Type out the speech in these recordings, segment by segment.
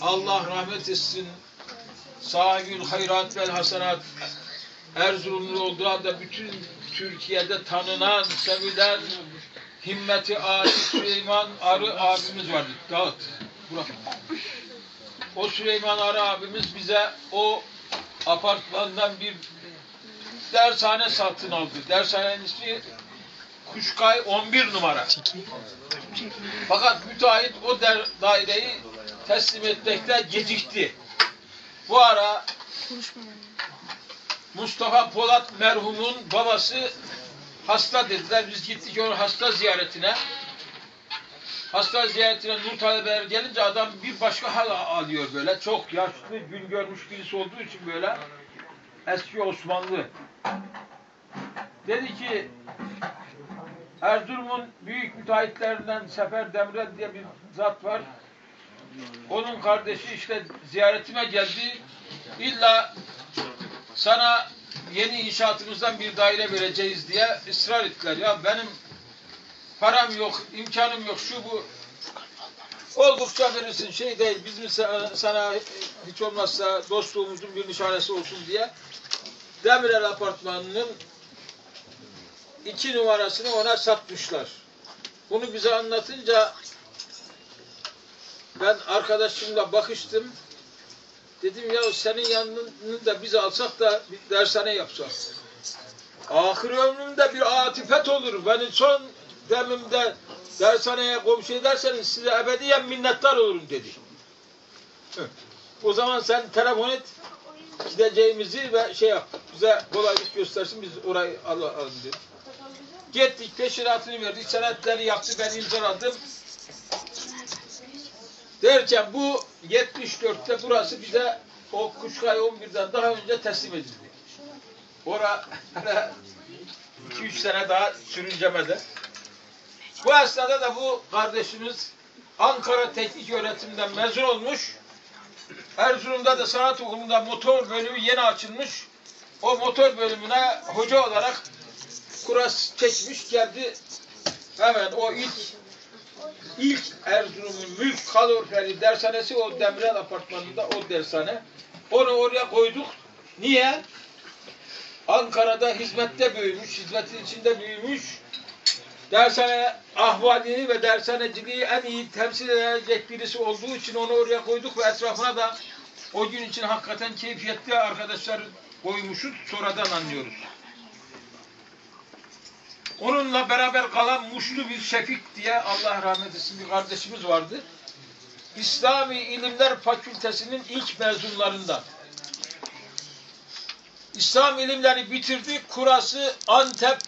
Allah rahmet etsin. Sahibül hayrat vel hasenat. Erzurumlu olduğu halde bütün Türkiye'de tanınan, sevilen himmeti Ali Süleyman Arı abimiz vardı. Dağıt. Burak. O Süleyman Arı abimiz bize o apartmandan bir dershane satın aldı. Dershanenin ismi Kuşkay 11 numara. Fakat müteahhit o daireyi teslim etmekte gecikti. Bu ara Mustafa Polat merhumun babası hasta dediler. Biz gittik onun hasta ziyaretine. Hasta ziyaretine Nur Talebeler gelince adam bir başka hal alıyor böyle. Çok yaşlı, gün görmüş birisi olduğu için böyle eski Osmanlı. Dedi ki Erzurum'un büyük müteahhitlerinden Sefer Demirel diye bir zat var. Onun kardeşi işte ziyaretime geldi. İlla sana yeni inşaatımızdan bir daire vereceğiz diye ısrar ettiler. Ya benim param yok, imkanım yok, şu bu. Oldukça verirsin, şey değil, bizim sana, sana hiç olmazsa dostluğumuzun bir nişanesi olsun diye Demirel Apartmanı'nın iki numarasını ona satmışlar. Bunu bize anlatınca ben arkadaşımla bakıştım. Dedim ya senin yanını da biz alsak da bir dershane yapsak. Ahir ömrümde bir atifet olur. Beni son demimde dershaneye komşu ederseniz size ebediyen minnettar olurum dedi. O zaman sen telefon et gideceğimizi ve şey yap. Bize kolaylık göstersin biz orayı alalım dedi. Gittik peşinatını verdik. Senetleri yaptı. Ben imzaladım. Derken bu 74'te burası bize o Kuşkay 11'den daha önce teslim edildi. Ora 2-3 sene daha sürüncemedi. Bu esnada da bu kardeşimiz Ankara Teknik Öğretim'den mezun olmuş. Erzurum'da da sanat okulunda motor bölümü yeni açılmış. O motor bölümüne hoca olarak kuras çekmiş geldi. Hemen o ilk ilk Erzurum'un mülk kaloriferi dershanesi o Demirel apartmanında o dershane. Onu oraya koyduk. Niye? Ankara'da hizmette büyümüş, hizmetin içinde büyümüş. Dershane ahvalini ve dershaneciliği en iyi temsil edecek birisi olduğu için onu oraya koyduk ve etrafına da o gün için hakikaten keyfiyetli arkadaşlar koymuşuz. Sonradan anlıyoruz. Onunla beraber kalan Muşlu bir Şefik diye Allah rahmet etsin bir kardeşimiz vardı. İslami İlimler Fakültesinin ilk mezunlarından. İslam ilimleri bitirdi. Kurası Antep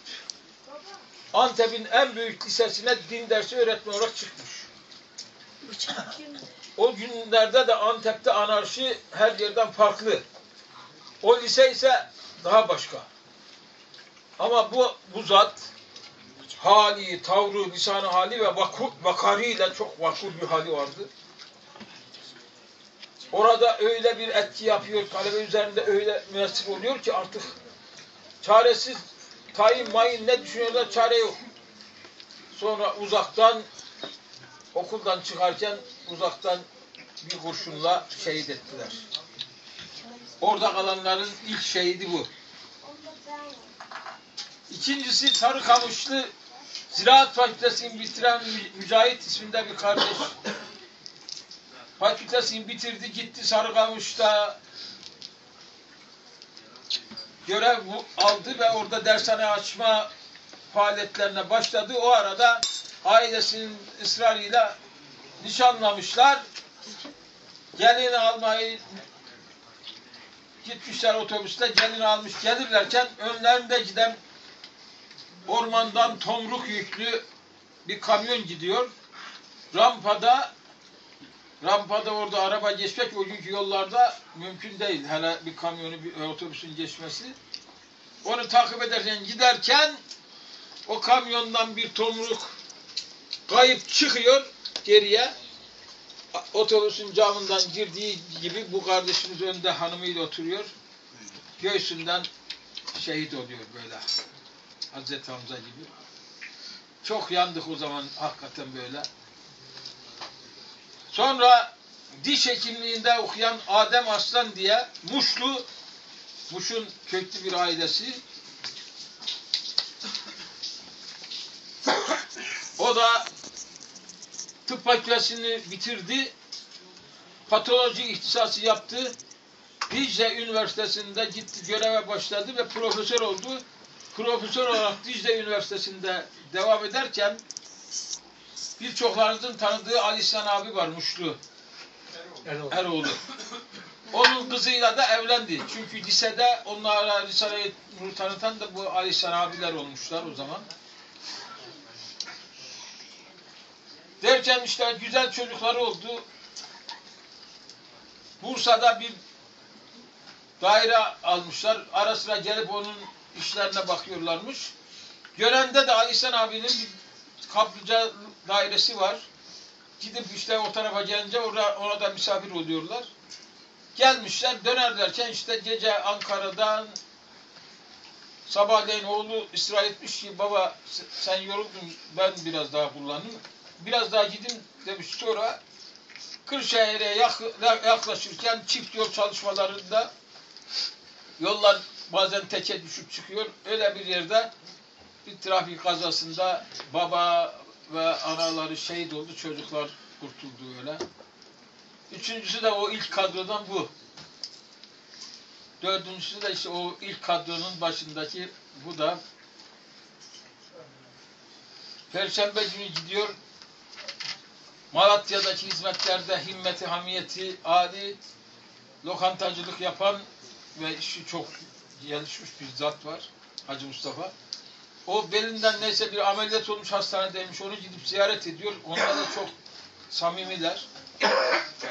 Antep'in en büyük lisesine din dersi öğretmen olarak çıkmış. O günlerde de Antep'te anarşi her yerden farklı. O lise ise daha başka. Ama bu, bu zat hali, tavrı, lisanı hali ve vakur, vakariyle çok vakur bir hali vardı. Orada öyle bir etki yapıyor, talebe üzerinde öyle müessir oluyor ki artık çaresiz tayin mayın ne düşünüyorlar çare yok. Sonra uzaktan okuldan çıkarken uzaktan bir kurşunla şehit ettiler. Orada kalanların ilk şehidi bu. İkincisi Sarıkamışlı Ziraat Fakültesini bitiren Mücahit isminde bir kardeş. Fakültesini bitirdi gitti Sarıkamış'ta görev aldı ve orada dershane açma faaliyetlerine başladı. O arada ailesinin ısrarıyla nişanlamışlar. Gelin almayı gitmişler otobüste gelin almış gelirlerken önlerinde giden ormandan tomruk yüklü bir kamyon gidiyor. Rampada rampada orada araba geçmek o günkü yollarda mümkün değil. Hele bir kamyonu, bir otobüsün geçmesi. Onu takip ederken giderken o kamyondan bir tomruk kayıp çıkıyor geriye. Otobüsün camından girdiği gibi bu kardeşimiz önde hanımıyla oturuyor. Göğsünden şehit oluyor böyle. Hazreti Hamza gibi. Çok yandık o zaman hakikaten böyle. Sonra diş hekimliğinde okuyan Adem Aslan diye Muşlu, Muş'un köklü bir ailesi. O da tıp fakültesini bitirdi. Patoloji ihtisası yaptı. Dicle Üniversitesi'nde gitti göreve başladı ve profesör oldu. Profesör olarak Dicle Üniversitesi'nde devam ederken birçoklarınızın tanıdığı Ali İhsan abi var Muşlu. Eroğlu. Onun kızıyla da evlendi. Çünkü lisede onlara Risale-i Nur tanıtan da bu Ali İhsan abiler olmuşlar o zaman. Derken işte güzel çocukları oldu. Bursa'da bir daire almışlar. Ara sıra gelip onun işlerine bakıyorlarmış. Gören'de de Ali İhsan abinin kaplıca dairesi var. Gidip işte o tarafa gelince orada, misafir oluyorlar. Gelmişler dönerlerken işte gece Ankara'dan sabahleyin oğlu ısrar etmiş ki baba sen yoruldun ben biraz daha kullanayım. Biraz daha gidin demiş sonra Kırşehir'e yak- yaklaşırken çift yol çalışmalarında yollar bazen teke düşüp çıkıyor. Öyle bir yerde bir trafik kazasında baba ve anaları şehit oldu. Çocuklar kurtuldu öyle. Üçüncüsü de o ilk kadrodan bu. Dördüncüsü de işte o ilk kadronun başındaki bu da. Perşembe günü gidiyor. Malatya'daki hizmetlerde himmeti, hamiyeti, âli lokantacılık yapan ve işi çok gelişmiş bir zat var. Hacı Mustafa. O belinden neyse bir ameliyat olmuş hastanedeymiş. Onu gidip ziyaret ediyor. Onlar da çok samimiler.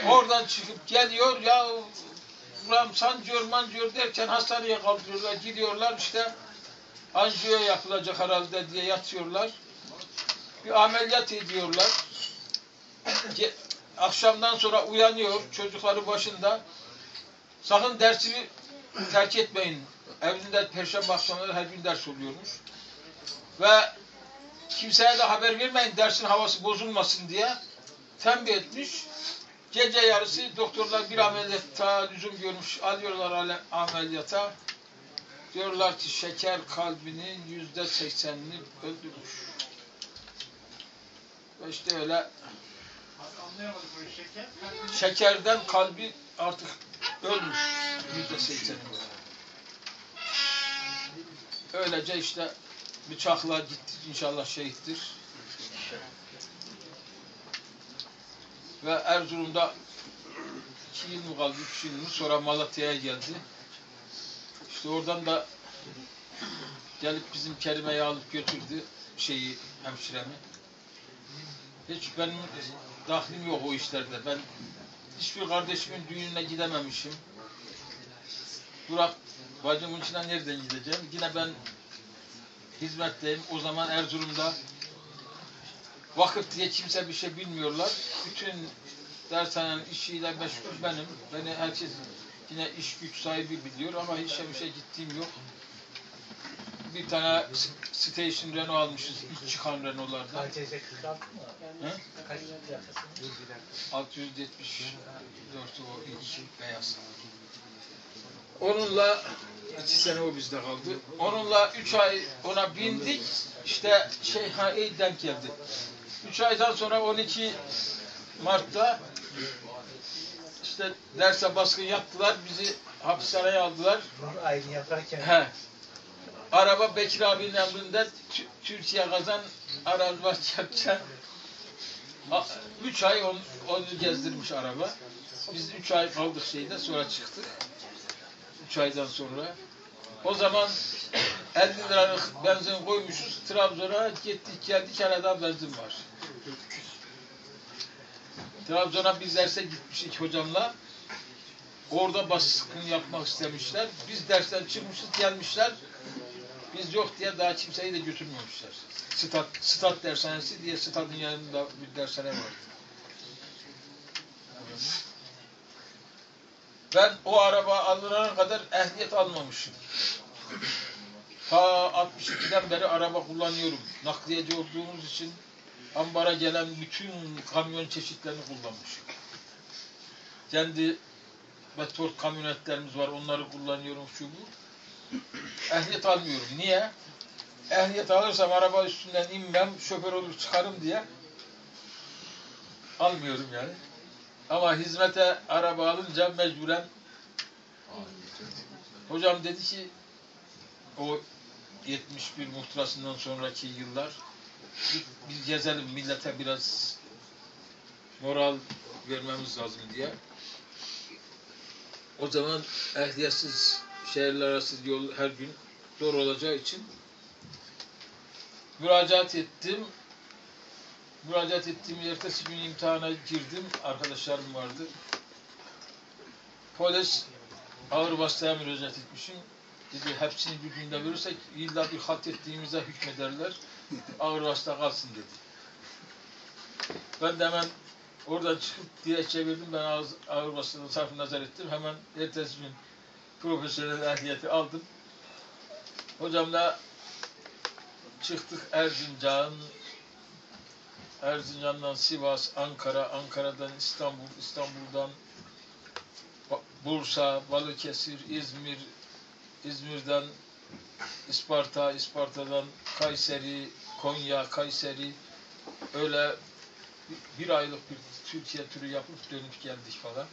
Oradan çıkıp geliyor ya buram sancıyor mancıyor derken hastaneye kaldırıyorlar. Gidiyorlar işte anjiyo yapılacak herhalde diye yatıyorlar. Bir ameliyat ediyorlar. Akşamdan sonra uyanıyor çocukları başında. Sakın dersini terk etmeyin. Evinde perşembe akşamları her gün ders oluyormuş. Ve kimseye de haber vermeyin dersin havası bozulmasın diye tembih etmiş. Gece yarısı doktorlar bir ameliyata lüzum görmüş. Alıyorlar ameliyata. Diyorlar ki şeker kalbinin yüzde seksenini öldürmüş. Ve işte öyle şekerden kalbi artık ölmüş. Yüzde sekseni böyle. Öylece işte bıçakla gitti inşallah şehittir. Ve Erzurum'da iki yıl mı kaldı, üç yıl mı sonra Malatya'ya geldi. İşte oradan da gelip bizim Kerime'yi alıp götürdü şeyi, hemşiremi. Hiç benim dahlim yok o işlerde. Ben hiçbir kardeşimin düğününe gidememişim. Burak bacımın içine nereden gideceğim? Yine ben hizmetteyim. O zaman Erzurum'da vakıf diye kimse bir şey bilmiyorlar. Bütün dershanenin işiyle meşgul benim. Beni herkes yine iş güç sahibi biliyor ama hiç bir şey gittiğim yok. Bir tane station Renault almışız. ilk çıkan Renault'lardan. KCS 46 mı? He? Kaç plakası? 674 o ilk beyaz. Onunla iki sene o bizde kaldı. Onunla üç ay ona bindik. İşte şey ha iyi denk geldi. Üç aydan sonra 12 Mart'ta işte derse baskın yaptılar. Bizi hapishaneye aldılar. Aynı yaparken He. Araba Bekir abinin emrinde Tü- Türkiye kazan Arazbaş yapacak. Üç ay onu, onu gezdirmiş araba. Biz üç ay kaldık şeyde sonra çıktık. Üç aydan sonra. O zaman 50 liralık benzin koymuşuz. Trabzon'a gittik geldik arada benzin var. Trabzon'a biz derse gitmiştik hocamla. Orada baskın yapmak istemişler. Biz dersten çıkmışız gelmişler. Biz yok diye daha kimseyi de götürmemişler. Stat, stat dershanesi diye stadın yanında bir dershane vardı. Ben o araba alınana kadar ehliyet almamışım. Ta 62'den beri araba kullanıyorum. Nakliyeci olduğumuz için ambara gelen bütün kamyon çeşitlerini kullanmışım. Kendi motor kamyonetlerimiz var. Onları kullanıyorum şu bu. Ehliyet almıyorum. Niye? Ehliyet alırsam araba üstünden inmem, şoför olur çıkarım diye almıyorum yani. Ama hizmete araba alınca mecburen hocam dedi ki o 71 muhtırasından sonraki yıllar bir gezelim millete biraz moral vermemiz lazım diye. O zaman ehliyetsiz şehirler arası yol her gün zor olacağı için müracaat ettim. Müracaat ettiğim ertesi gün imtihana girdim. Arkadaşlarım vardı. Polis ağır bastığa müracaat etmişim. Dedi hepsini bir günde verirsek illa bir halt ettiğimize hükmederler. Ağır vasıta kalsın dedi. Ben de hemen oradan çıkıp dilekçe verdim. Ben ağır, ağır vasıtanın sarfı nazar ettim. Hemen ertesi gün profesyonel ehliyeti aldım. Hocamla çıktık Erzincan, Erzincan'dan Sivas, Ankara, Ankara'dan İstanbul, İstanbul'dan Bursa, Balıkesir, İzmir, İzmir'den İsparta, İsparta'dan Kayseri, Konya, Kayseri öyle bir- aylık bir Türkiye turu yapıp dönüp geldik falan.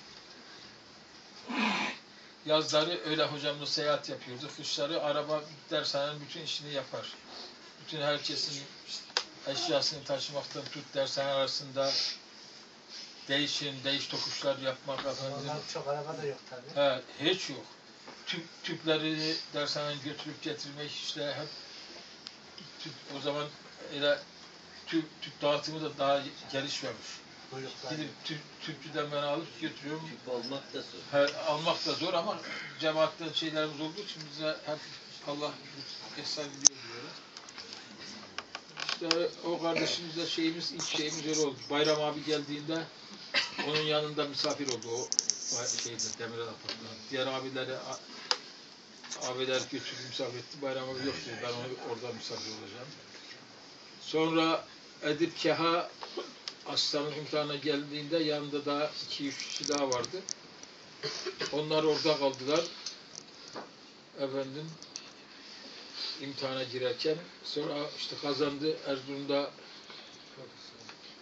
Yazları öyle hocamla seyahat yapıyorduk. Kışları araba dershanenin bütün işini yapar. Bütün herkesin eşyasını taşımaktan tut dershane arasında değişim, değiş tokuşlar yapmak efendim. Ondan çok araba da yok tabii. He, hiç yok. Tüp, tüpleri dershaneye götürüp getirmek işte hep tüp, o zaman öyle tüp, tüp dağıtımı da daha gelişmemiş. Gidip tüp, tüpçüden ben alıp götürüyorum. Tüp almak da zor. He, almak da zor ama cemaatten şeylerimiz olduğu için bize hep Allah ihsan ediyor. İşte o kardeşimizle şeyimiz, ilk şeyimiz öyle oldu. Bayram abi geldiğinde onun yanında misafir oldu o şeyde Demirel Apartmanı. Diğer abileri abiler götürdü misafir etti. Bayram abi yok dedi. Ben onu orada misafir olacağım. Sonra Edip Keha Aslanın imtihana geldiğinde yanında da iki üç kişi daha vardı. Onlar orada kaldılar. Efendim imtihana girerken sonra işte kazandı Erzurum'da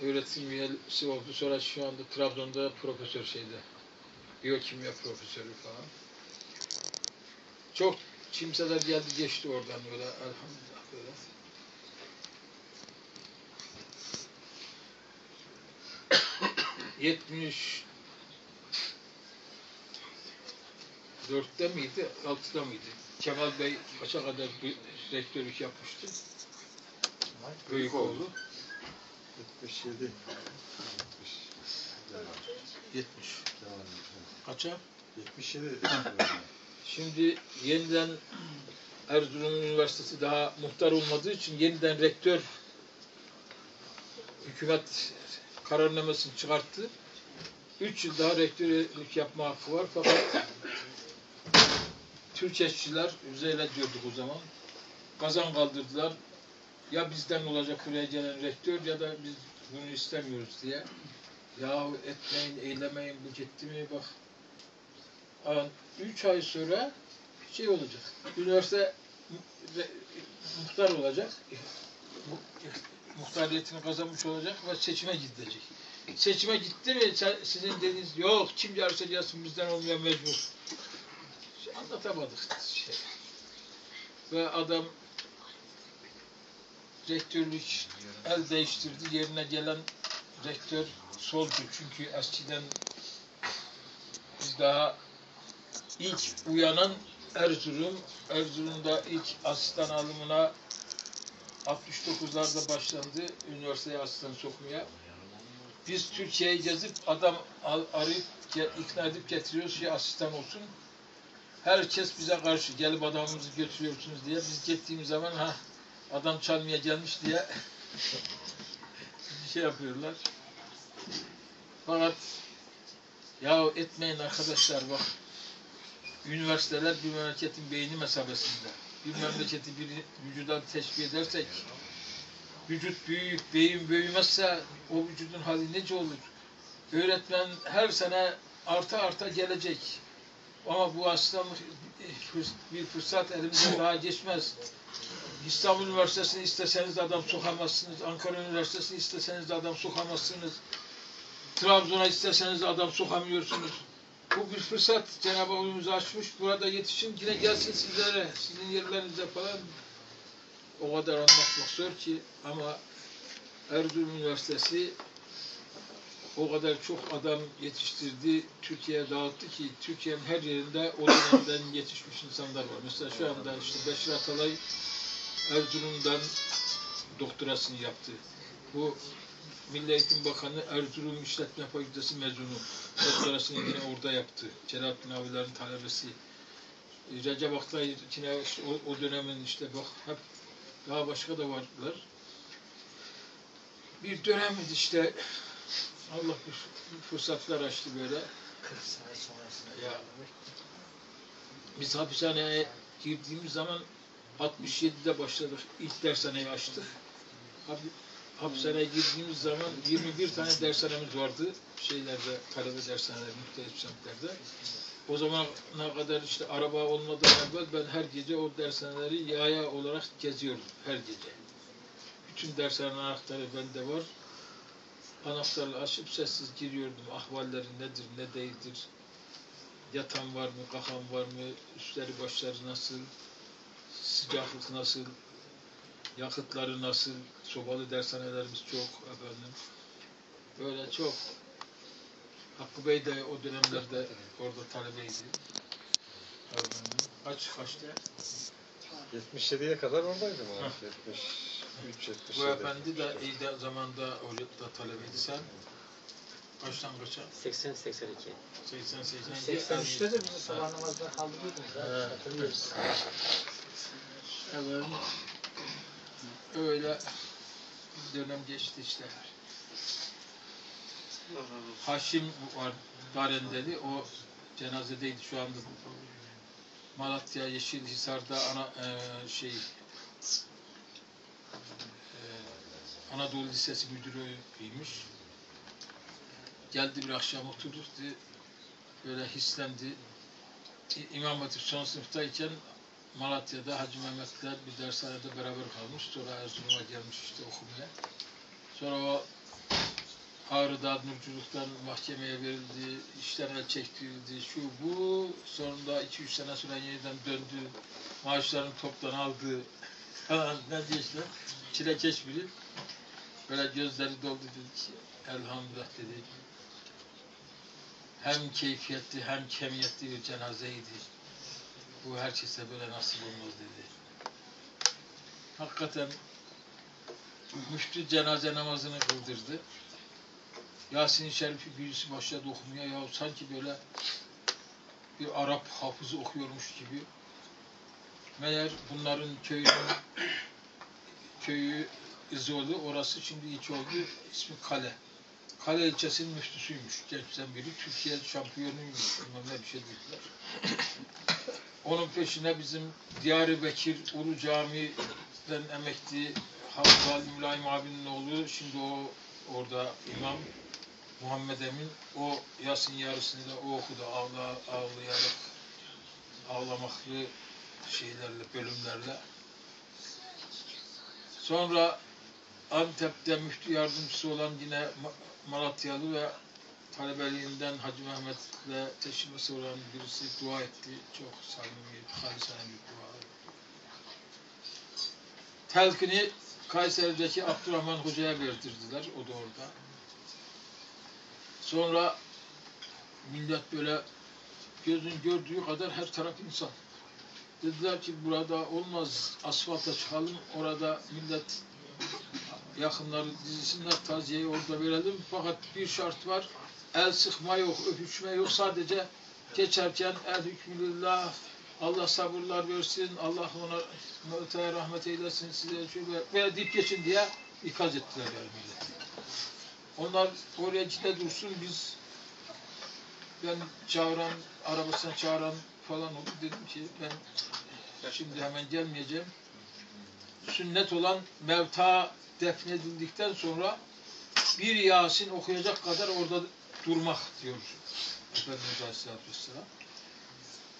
öğretim üyesi oldu. Sonra şu anda Trabzon'da profesör şeyde. Biyokimya profesörü falan. Çok kimseler geldi geçti oradan böyle elhamdülillah böyle. Yetmiş dörtte miydi, altıda mıydı? Kemal Bey kaça kadar bir rektörlük yapmıştı? Büyük oğlu. 77. 70. Kaça? 77. Şimdi yeniden Erzurum Üniversitesi daha muhtar olmadığı için yeniden rektör hükümet kararnamesini çıkarttı. Üç yıl daha rektörlük yapma hakkı var fakat Türkçeşçiler üzerine diyorduk o zaman. Kazan kaldırdılar. Ya bizden olacak buraya gelen rektör ya da biz bunu istemiyoruz diye. Yahu etmeyin, eylemeyin bu gitti mi bak. Aa, Üç ay sonra şey olacak. Üniversite muhtar olacak. Mu- Muhtariyetini kazanmış olacak ve seçime gidecek. Seçime gitti mi sizin dediğiniz yok kim yarışsa gelsin bizden olmayan mecbur. Anlatamadık şey. Ve adam rektörlük el değiştirdi. Yerine gelen rektör soldu. Çünkü eskiden biz daha ilk uyanan Erzurum, Erzurum'da ilk asistan alımına 69'larda başlandı üniversiteye asistan sokmaya. Biz Türkiye'yi gezip adam arayıp ikna edip getiriyoruz ki asistan olsun. Herkes bize karşı gelip adamımızı götürüyorsunuz diye. Biz gittiğimiz zaman ha adam çalmaya gelmiş diye şey yapıyorlar. Fakat ya etmeyin arkadaşlar bak üniversiteler bir memleketin beyni mesabesinde. Bir memleketi bir vücuda teşbih edersek vücut büyük, beyin büyümezse o vücudun hali nece olur? Öğretmen her sene arta arta gelecek. Ama bu hastalık bir fırsat elimizden daha geçmez. İstanbul Üniversitesi'ni isteseniz de adam sokamazsınız. Ankara Üniversitesi'ni isteseniz de adam sokamazsınız. Trabzon'a isteseniz de adam sokamıyorsunuz. Bu bir fırsat Cenab-ı Hak önümüzü açmış. Burada yetişin yine gelsin sizlere, sizin yerlerinize falan. O kadar anlatmak zor ki ama Erzurum Üniversitesi o kadar çok adam yetiştirdi, Türkiye'ye dağıttı ki Türkiye'nin her yerinde o dönemden yetişmiş insanlar var. Mesela şu anda işte Beşir Atalay Erzurum'dan doktorasını yaptı. Bu Milli Eğitim Bakanı Erzurum İşletme Fakültesi mezunu. Doktorasını yine orada yaptı. Celalettin abilerin talebesi. Recep Aktay yine işte o, o dönemin işte bak hep daha başka da vardılar. Bir dönemdi işte Allah fırsatlar açtı böyle. 40 sene sonrasında. Ya. Biz hapishaneye girdiğimiz zaman 67'de başladık. İlk dershaneyi açtık. Hap- Hapishaneye girdiğimiz zaman 21 tane dershanemiz vardı. Şeylerde, talebe dershaneleri, muhtelif semtlerde. O zamana kadar işte araba olmadan evvel ben her gece o dershaneleri yaya olarak geziyordum. Her gece. Bütün dershane anahtarı bende var. Anahtarla açıp sessiz giriyordum. Ahvalleri nedir, ne değildir? Yatan var mı, kahan var mı? Üstleri başları nasıl? Sıcaklık nasıl? Yakıtları nasıl? Sobalı dershanelerimiz çok efendim. Böyle çok. Hakkı Bey de o dönemlerde orada talebeydi. Kaç kaçtı? 77'ye kadar oradaydım abi. 70 Ücrettir. Bu efendi de iyi de zamanda Holyat'ta talebeydi Başlangıça? 80-82. 80-82. 83'te de bizi sabah namazına kaldırıyordunuz. Evet. Öyle dönem geçti işte. Haşim var Darendeli, o cenazedeydi şu anda. Malatya Yeşilhisar'da ana e, şey Anadolu Lisesi müdürüymüş. Geldi bir akşam oturduk, dedi, böyle hislendi. İmam Hatip son sınıftayken Malatya'da Hacı Mehmet'ler bir dershanede beraber kalmış. Sonra Erzurum'a gelmiş işte okumaya. Sonra o Ağrı'da Nurculuk'tan mahkemeye verildi, işten el çektirildi, şu bu. Sonunda 2-3 sene sonra yeniden döndü, maaşlarını toptan aldı falan ne diye işte. Çilekeş biri. Böyle gözleri doldu dedi elhamdülillah dedi. Hem keyfiyetli hem kemiyetli bir cenazeydi. Bu herkese böyle nasip olmaz dedi. Hakikaten müftü cenaze namazını kıldırdı. Yasin-i Şerif'i birisi başladı okumaya. Ya sanki böyle bir Arap hafızı okuyormuş gibi. Meğer bunların köyünün köyü İzolu, orası şimdi İç oldu. ismi Kale. Kale ilçesinin müftüsüymüş. Gençten biri. Türkiye şampiyonuymuş. Bilmem ne bir şey dediler. Onun peşine bizim Diyarbakır Ulu Camii'den emekli Havza Ali Mülayim abinin oğlu, şimdi o orada imam Muhammed Emin, o Yasin yarısını da o okudu ağla, ağlayarak, ağlamaklı şeylerle, bölümlerle. Sonra Antep'te müftü yardımcısı olan yine Ma- Malatyalı ve talebeliğinden Hacı Mehmet'le teşrifesi olan birisi dua etti. Çok samimi, halisane bir dua. Telkini Kayseri'deki Abdurrahman Hoca'ya verdirdiler. O da orada. Sonra millet böyle gözün gördüğü kadar her taraf insan. Dediler ki burada olmaz asfalta çıkalım. Orada millet yakınları dizisinler taziyeyi orada verelim. Fakat bir şart var. El sıkma yok, öpüşme yok. Sadece geçerken el hükmülillah Allah sabırlar versin, Allah ona mevtaya rahmet eylesin size şöyle ve dip geçin diye ikaz ettiler yani. Onlar oraya cidde dursun biz ben çağıran, arabasına çağıran falan oldu. Dedim ki ben şimdi hemen gelmeyeceğim. Sünnet olan mevta defnedildikten sonra bir Yasin okuyacak kadar orada durmak diyor Efendimiz Aleyhisselatü Vesselam.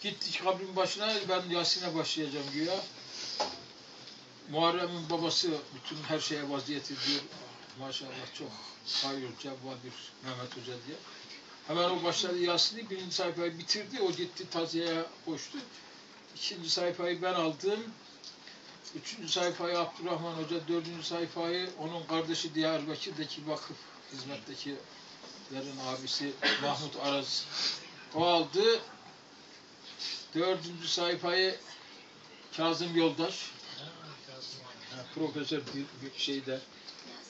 Gittik kabrin başına, ben Yasin'e başlayacağım güya. Muharrem'in babası bütün her şeye vaziyet ediyor. Maşallah çok hayır cevva bir Mehmet Hoca diye. Hemen o başladı Yasin'i birinci sayfayı bitirdi. O gitti taziyeye koştu. İkinci sayfayı ben aldım. Üçüncü sayfayı Abdurrahman Hoca, dördüncü sayfayı onun kardeşi Diyarbakır'daki vakıf hizmettekilerin abisi Mahmut Araz o aldı. Dördüncü sayfayı Kazım Yoldaş, profesör şeyde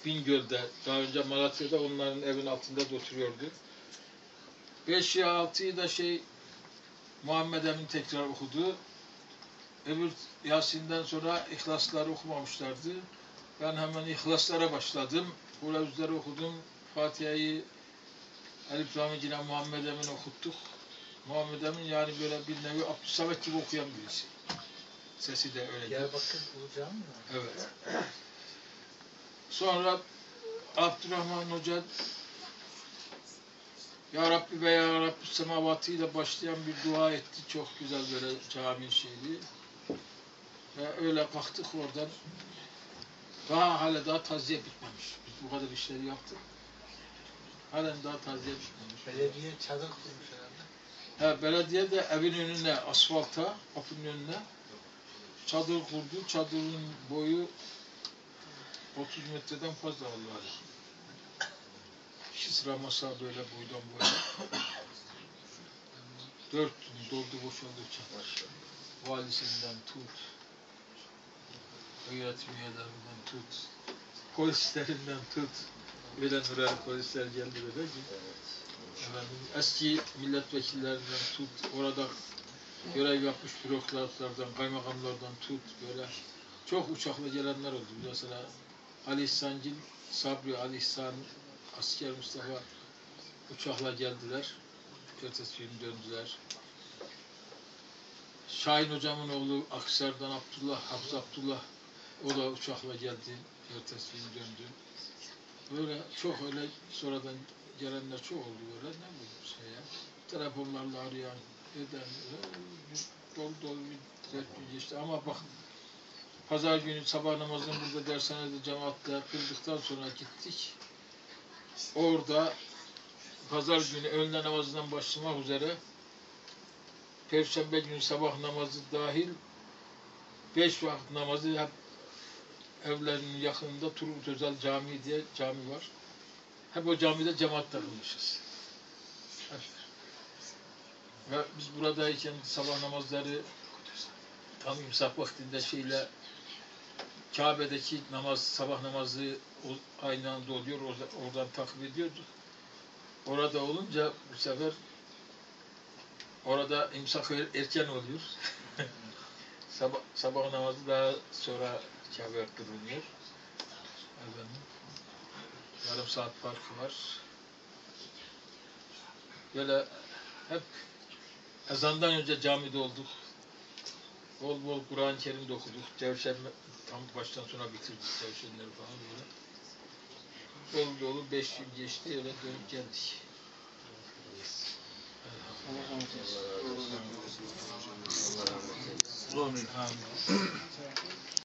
Bingöl'de, daha önce Malatya'da onların evin altında da oturuyordu. Beş ya altıyı da şey Muhammed Emin tekrar okudu. Öbür Yasin'den sonra İhlasları okumamışlardı. Ben hemen İhlaslara başladım. Kulevzleri okudum. Fatiha'yı Elif Ramicine Muhammed Emin okuttuk. Muhammed Emin yani böyle bir nevi Abdüsamet gibi okuyan birisi. Sesi de öyle. Diyarbakır bulacağım mı? Evet. Sonra Abdurrahman Hoca Ya Rabbi ve Ya Rabbi semavatı ile başlayan bir dua etti. Çok güzel böyle cami şeydi. Ve öyle kalktık oradan. Daha hala daha taziye bitmemiş. Biz bu kadar işleri yaptık. Halen daha taziye bitmemiş. Belediye çadır kurmuş herhalde. Ha, belediye de evin önüne, asfalta, kapının önüne çadır kurdu. Çadırın boyu 30 metreden fazla vallahi. İki sıra masa böyle boydan boya. Dört doldu boşaldı çadır. Valisinden tut, üyelerinden tut, polislerinden tut. Böyle nurari polisler geldi böyle ki. Efendim, eski milletvekillerinden tut, orada görev yapmış bürokratlardan, kaymakamlardan tut, böyle çok uçakla gelenler oldu. Mesela Ali İhsancıl, Sabri Ali İhsan, asker Mustafa uçakla geldiler. Ertesi gün döndüler. Şahin hocamın oğlu Aksar'dan Abdullah, Hafız Abdullah, o da uçakla geldi. Ertesi gün döndü. Böyle çok öyle sonradan gelenler çok oldu böyle ne bu şey ya. Telefonlarla arayan, eden, öyle dolu dolu bir dert geçti. Ama bak pazar günü sabah namazını burada dershanede cemaatle kıldıktan sonra gittik. Orada pazar günü öğle namazından başlamak üzere Perşembe günü sabah namazı dahil beş vakit namazı hep evlerinin yakınında Turgut Özel Camii diye cami var. Hep o camide cemaat takılmışız. Ve biz buradayken sabah namazları tam imsak vaktinde şeyle Kabe'deki namaz, sabah namazı aynı anda oluyor. Orada, oradan takip ediyorduk. Orada olunca bu sefer orada imsak er- erken oluyor. sabah, sabah namazı daha sonra Kabe kılınıyor. Efendim, yarım saat farkı var. Böyle hep ezandan önce camide olduk. Bol bol Kur'an-ı Kerim'de okuduk. Cevşenme tam baştan sona bitirdik cevşenleri falan böyle. Dolu dolu beş yıl geçti öyle dönüp geldik. Allah rahmet eylesin.